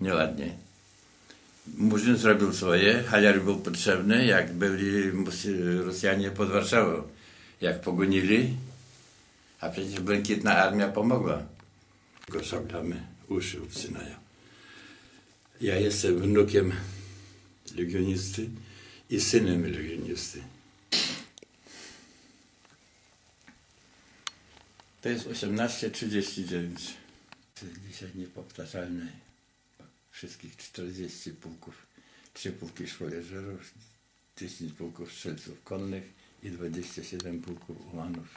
nieładnie. Murzyn zrobił swoje, Haliar był potrzebny, jak byli Rosjanie pod Warszawą. Jak pogonili, a przecież Błękitna Armia pomogła. Go szablamy uszy obcynają. Ja jestem wnukiem legionisty i synem legionisty. To jest 1839. To jest dzisiaj niepowtarzalne. Wszystkich 40 pułków, 3 pułki szwoleżerów, 10 pułków strzelców konnych i 27 pułków ułanów.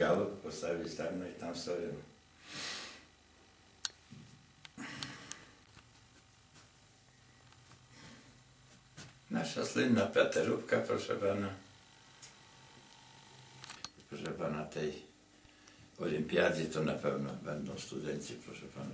Biało postawić tam, no i tam stoją. Nasza słynna Peterówka, proszę pana. Proszę pana, tej olimpiadzie to na pewno będą studenci, proszę pana.